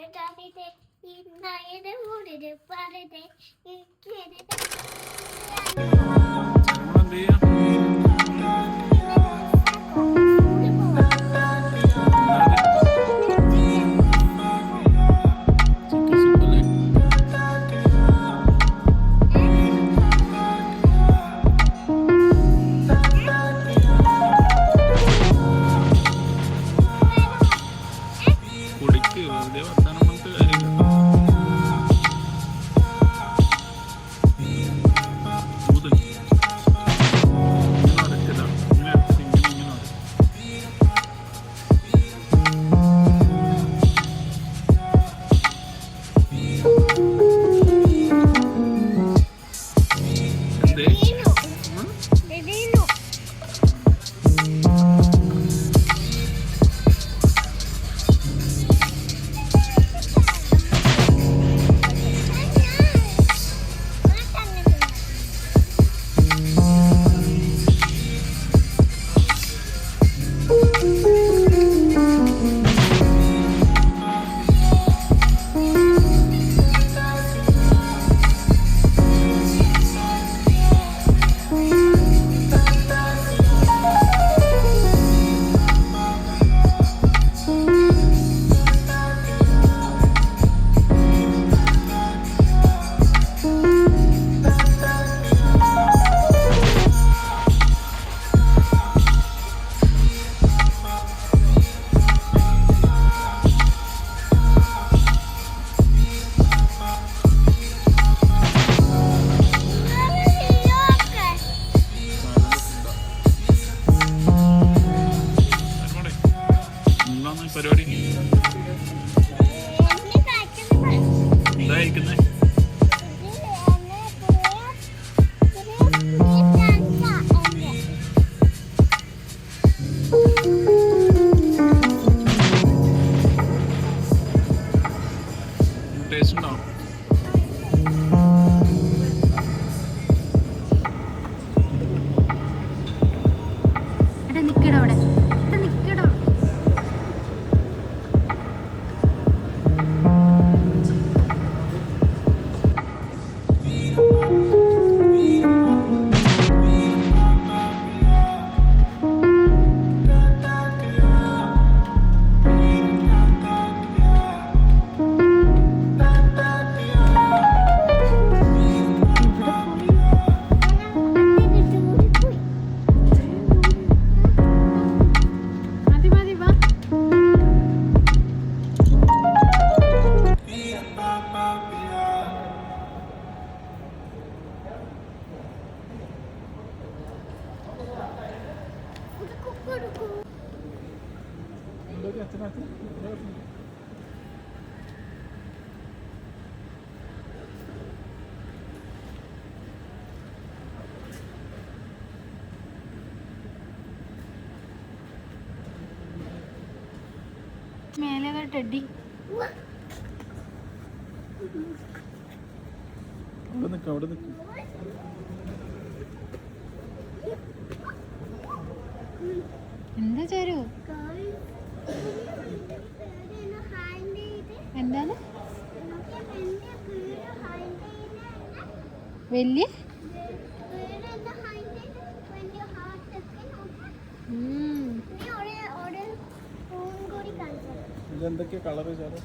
పాడటానిదే నాయన ఊరిని పాడదే ఇంకేదే దేవస్థానం എന്താണ് ടെഡി. അവിടെ നിൽക്കാം അവിടെ നിൽക്കാം എന്താ ചേരു? എന്താണ്? വലിയ? ഇതെന്തൊക്കെയാ കളറ് ചേട്ടാ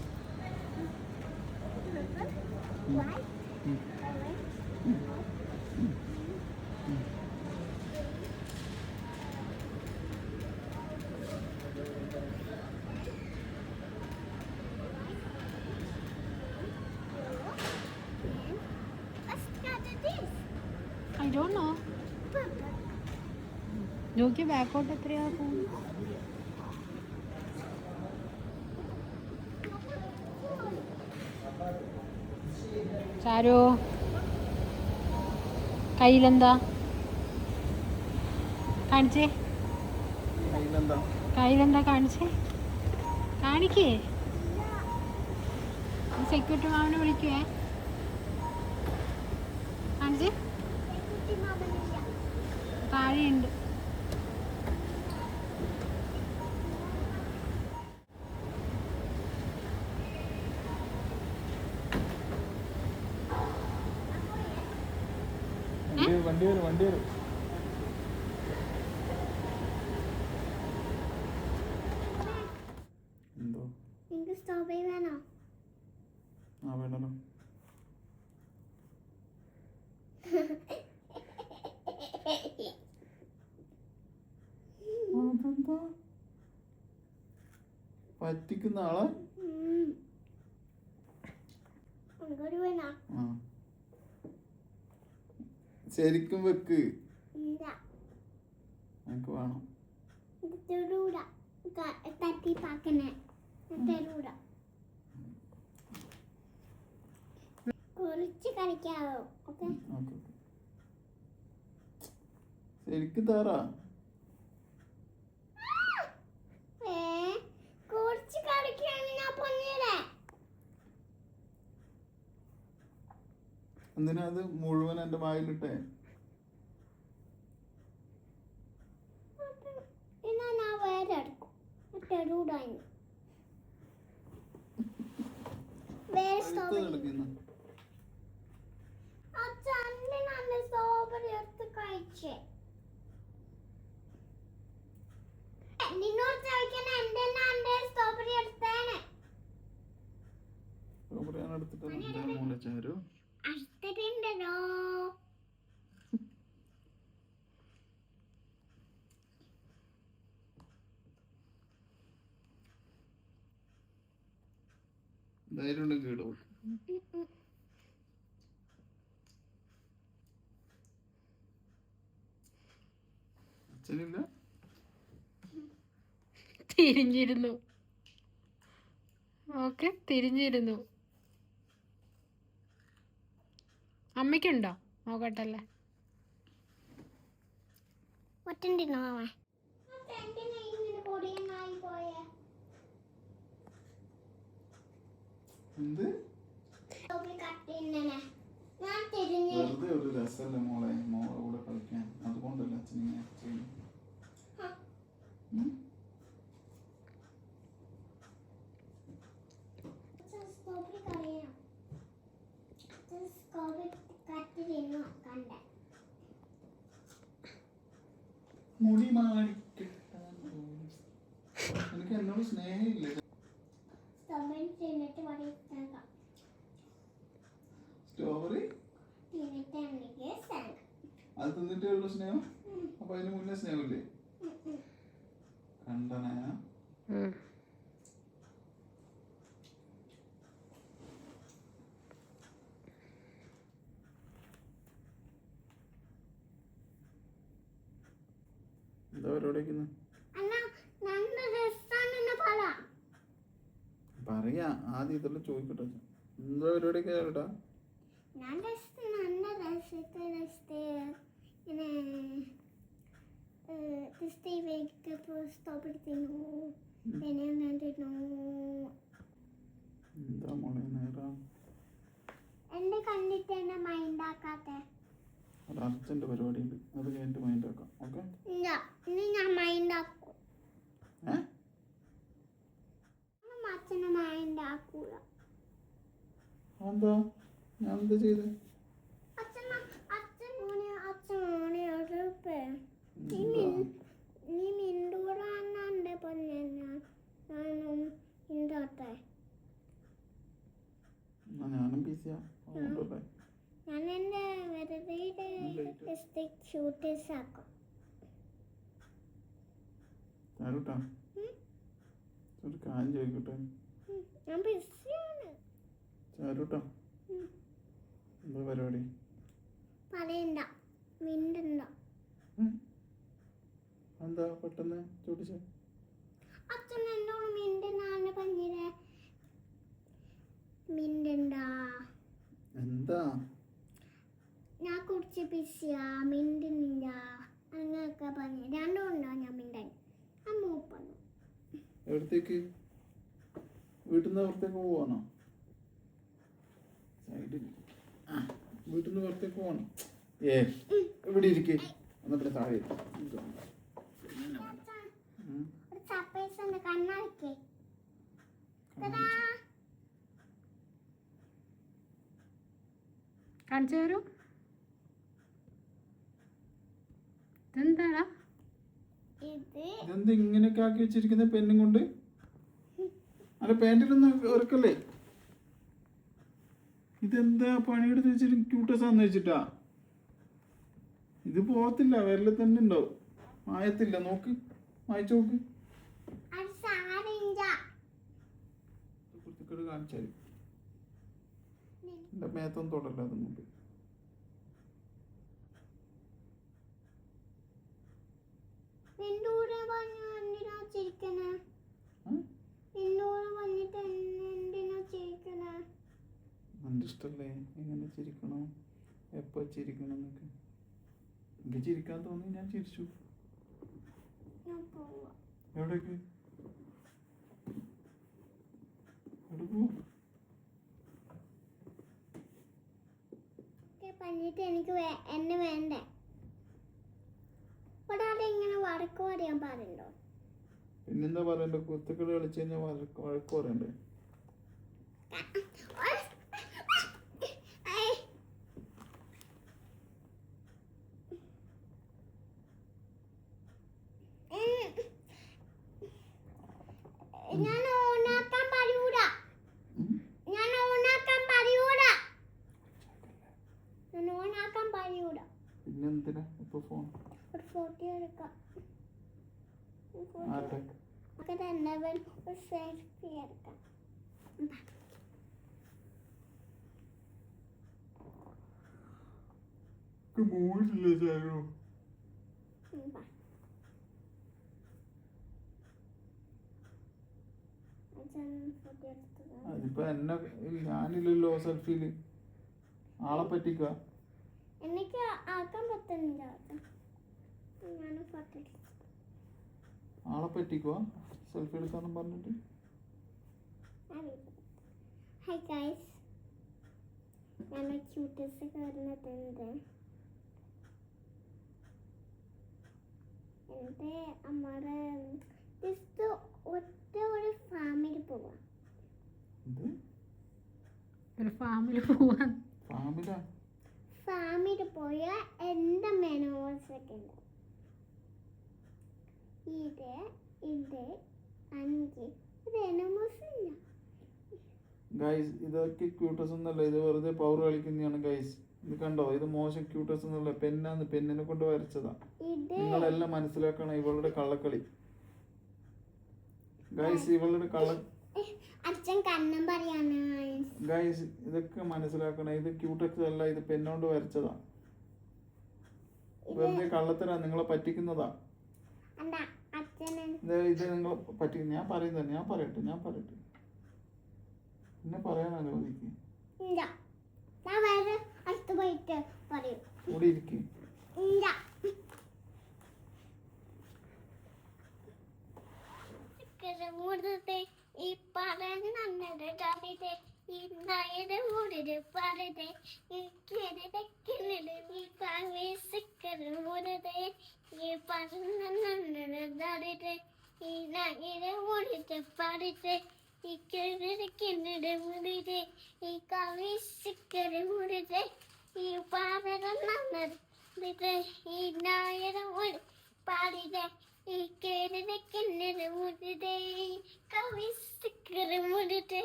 I don't know. നോക്കി ബാക്കോട്ട് എത്രയാ? പോകുന്നത് ചാരു കയ്യിലെന്താ? കാണിച്ചേ. കയ്യിലെന്താ? കാണിച്ചേ? കാണിക്കേ. സെക്യൂരിറ്റി മാമനെ വിളിക്കുവേ. കാണിച്ചേ. താഴെയുണ്ട് വണ്ടി വരും വണ്ടി വരും എന്തോ നിങ്ങൾക്ക് സ്ട്രോബെറി വേണോ? ആ വേണ്ടല്ലോ. പറ്റിക്കുന്ന ആളെ? ശരിക്കും വെക്ക്. എനിക്ക് വേണം. തട്ടി പാക്കണേ കുറച്ച് കളിക്കാവോ? ശരിക്കും താറാ. കുറച്ച് എന്തിനാ അത് മുഴുവൻ എന്റെ വായിലിട്ടേ? എന്നാ ഞാൻ വേറെ എടുക്കും. തരൂല ഇനി. വേറെ പഴുത്തത് സ്ട്രോബെറി എടുക്കുന്നു അച്ഛന്റെ നല്ല സ്ട്രോബെറി എടുത്ത് കഴിച്ചേ നിന്നോട് ചോദിക്കണ എന്റെ എന്റെ സ്ട്രോബെറി എടുത്തേനെ സ്ട്രോബെറി ഞാൻ എടുത്തിട്ട് ചാരു. ചേരു അടുത്തിട്ടുണ്ടല്ലോ ധൈര്യം ഉണ്ടെങ്കിൽ ഇടും അച്ഛനില്ല? തിരിഞ്ഞിരുന്നു. ഓക്കെ തിരിഞ്ഞിരുന്നു. അമ്മയ്ക്കുണ്ടോ? നോക്കട്ടല്ലേ? ഒറ്റണ്ടിനോ അവൻ ഇങ്ങനെ കൊടിയനായി പോയേ എന്ത്? വെറുതെ ഒരു രസല്ല മോളെ? മോളെ കൂടെ കളിക്കാൻ. അതുകൊണ്ടല്ല ചെയ്യുന്നു. കണ്ടേ. മുടി മാറി. എനിക്ക് എന്നോട് സ്നേഹമില്ല. സ്ട്രോബെറി ചെയ്തിട്ട് പറയുക സ്ട്രോബെറി അത് തിന്നിട്ടേ ഉള്ളൂ സ്നേഹം? അപ്പൊ അതിന് മുന്നേ സ്നേഹമില്ലേ? കണ്ടന. എന്താ പരിപാടിക്കുന്നു അല്ല നല്ല രസാണെന്ന് പറ പറയാ ആദ്യം ഇതെല്ലാം ചോദിക്കട്ടെ. എന്താ പരിപാടിയൊക്കെ ചേട്ടാ ഞാൻ നല്ല ഇങ്ങനെ രസത്തെ വേഗത്തിൽ സ്ട്രോബെറി തിന്നു പിന്നെ തിന്നു എന്താ മോളെ നേരാ? എന്നെ കണ്ടിട്ട് എന്നെ മൈൻഡ് ആക്കാത്തെ. ഒരു അർജന്റ് പരിപാടി ഉണ്ട് അത് കഴിഞ്ഞിട്ട് മൈൻഡ് ആക്കാം. ഓക്കെ? ഇല്ല ഇനി ഞാൻ മൈൻഡ് ആക്കും ഏ അച്ഛനെ എന്താ ഞാൻ എന്താ ചെയ്ത്? അച്ഛൻ അച്ഛൻ മോനെ അച്ഛൻ മോനെ എന്താ? മിൻ- നീ മിണ്ടൂടാന്നെ പൊന്നെ ഞാനും മിണ്ടാട്ടെ. എന്നാ ഞാനും ബിസിയാ ഞാൻ എന്റെ വെറുതെ ലിപ്സ്റ്റിക് ഷൂട്ടേഴ്സ് ആക്കും. ചാരൂട്ടാ ഒരു കാര്യം ചോദിക്കട്ടെ? ഞാൻ ബിസിയാണ്. ചാരൂട്ടാ. എന്താ പരിപാടി? പറയണ്ട. മിണ്ടണ്ട? എന്താ പെട്ടെന്ന് ചോദിച്ചേ? അച്ഛൻ എന്നോട് മിണ്ടനാണ് പറഞ്ഞത് മിണ്ടണ്ട. എന്താ? ഞാൻ കുറച്ച് ബിസിയാ മിണ്ടുന്നില്ല. അങ്ങനെയൊക്കെ പറഞ്ഞു. രണ്ടും ഉണ്ടോ? ഞാൻ മിണ്ടാൻ. ആ മൂപ്പന്നു എവിടത്തേക്ക്? വീട്ടിൽ നിന്ന് പുറത്തേക്ക് പോവാണോ? സൈഡിൽ. വീട്ടിൽ നിന്ന് പുറത്തേക്ക് പോവാണോ ഏ ഇവിടെ ഇരിക്കേ. എന്നിട്ട് താഴെ കാണിച്ചു തരൂ. ഇതെന്താടാ? ഇതെന്ത് ഇങ്ങനെയൊക്കെ ആക്കി വെച്ചിരിക്കുന്ന പെണ്ണും കൊണ്ട്? അല്ല പാന്റിലൊന്നും ഇറക്കല്ലേ? ഇതെന്താ പണിയെടുത്ത് വെച്ചിട്ട് ക്യൂട്ടസാന്ന് വെച്ചിട്ടാ ഇത് പോകത്തില്ല വിരലിൽ തന്നെ ഉണ്ടാവും. മായത്തില്ല നോക്ക് മായച്ചു നോക്ക്. കുത്തിക്കേട് കാണിച്ചാൽ എന്റെ മേത്തൊന്നും തൊടല്ല അത് മുമ്പ്. നിന്റെ കൂടെ പറഞ്ഞു ചിരിക്കണേ കൂടെ വന്നിട്ട് എന്തിനാ ചിരിക്കണേ? നിന്റെ ഇഷ്ടല്ലേ എങ്ങനെ ചിരിക്കണോ? എപ്പോ ചിരിക്കണം എന്നൊക്കെ. എനിക്ക് ചിരിക്കാൻ തോന്നി ഞാൻ ചിരിച്ചു. എവിടേക്ക്? എനിക്ക് എന്നെ വേണ്ടേ? ഒരാളെ ഇങ്ങനെ പറയാൻ പാടുണ്ടോ പിന്നെന്താ പറയണ്ടേ? കുത്തക്കളി കളിച്ചു കഴിഞ്ഞാൽ വഴക്ക് പറയണ്ടേ ഞാൻ ഓണാക്കാൻ പറയൂല ഉം? ഞാൻ ഓണാക്കാൻ പറയൂല ഞാൻ ഓണാക്കാൻ പറയൂല പിന്നെന്തിനാ ഇപ്പൊ ഫോൺ ഒരു ഫോട്ടോ എടുക്കാം ഒരു photo ആരുടെ നമുക്ക് രണ്ടുപേരും ഒരു സെൽഫി എടുക്കാം. പോയിട്ടില്ല ചാരോ. അതിപ്പോ എന്നെ ഞാനില്ലല്ലോ സെൽഫിയിൽ ആളെ പറ്റിക്ക. എനിക്ക് ആക്കാൻ പറ്റുന്നില്ല. ആളെ പറ്റിക്കുവാ? സെൽഫി എടുക്കാന്നും പറഞ്ഞിട്ട്? ഹായ് ഗൈസ് ഞാൻ ക്യൂട്ടസ് കയറുന്നതുണ്ട് എന്റെ അമ്മയുടെ ജസ്റ്റ് ഒറ്റ ഒരു ഫാമിൽ പോവാം. ഒരു ഫാമിൽ പോവാൻ. ഫാമിലാ ഫാമിൽ പോയ എന്റെ മെനോസൊക്കെ ഉണ്ട് ഇത് ഇത് അഞ്ച്. ഇത് എനമോസ് ഇല്ല. ഗൈസ് ഇതൊക്കെ ക്യൂട്ടസ് ഒന്നല്ല ഇത് വെറുതെ പവർ കളിക്കുന്നതാണ് ഗൈസ് ഇത് കണ്ടോ? ഇത് മോശം ക്യൂട്ടസ് ഒന്നല്ല പെന്നാന്ന് പെന്നിനെ കൊണ്ട് വരച്ചതാ. നിങ്ങളെല്ലാം മനസ്സിലാക്കണം ഇവളുടെ കള്ളക്കളി. ഗൈസ് ഇവളുടെ കള്ള അച്ഛൻ കണ്ണം പറയാണ് ഗൈസ് ഇതൊക്കെ മനസ്സിലാക്കണം. ഇത് ക്യൂട്ടക്സ് അല്ല. ഇത് പെന്നോണ്ട് വരച്ചതാ. വെറുതെ കള്ളത്തരാ. നിങ്ങളെ പറ്റിക്കുന്നതാ. ഇത് നിങ്ങൾ പറ്റി ഞാൻ പറയുന്നത് ഞാൻ പറയട്ടെ. ഞാൻ പറയട്ടെ. എന്നെ പറയാൻ അനുവദിക്കും. ഇവിടെ ഇരിക്കും. ഈ പറയുന്നത് കവിത ഈ നയന മൂടിന് പറതെ ഈ ഈ പാവേശക്കര മൂടതെ ഈ പറഞ്ഞത് ഈ നയന മൂടിട്ട് പറതെ ഈ കിടക്കിടെ മൂടിതെ ഈ കവിശക്കര മൂടിതെ ഈ പറയുന്നത് ഈ നയന മൂടി പാടിതെ ഈ കേരളക്കിണ്ണറ് മുഴുതേ കവിസ്കറ് മുഴുതേ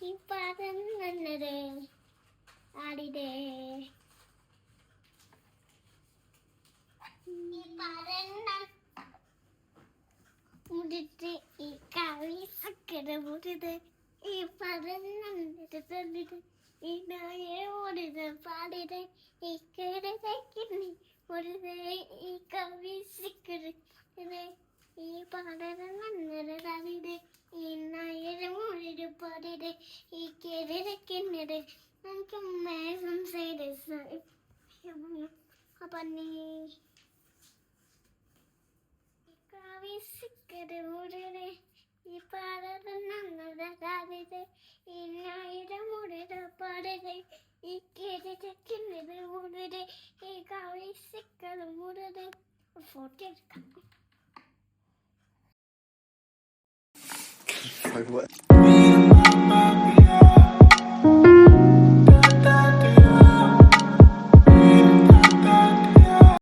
ഈ പറയുന്നത് ആടിതേ. ഈ പറയുന്ന മുഴുത് ഈ കവിസ്കറ് മുഴുത് ഈ പറയുന്നത് തന്നിട്ട് ഈ നായ മുഴുത് പാടിതേ ഈ ഈ കവിസ്കറ് ഇത് ഈ പാടത് ഈ നായര് പാടിയത് ഈ കേരളക്കിന്നത് എനിക്ക് മേഘം ചെയ്ത് അപ്പൊ നീ കാവിസിക്കത് മുഴുവൻ ഈ പാടത് നന്നതായത് ഈ നായര് പാടിയത് ഈ ഈ കാവിസിക്കത് മുഴുവൻ ഫോട്ടോ എടുക്കാം. like what?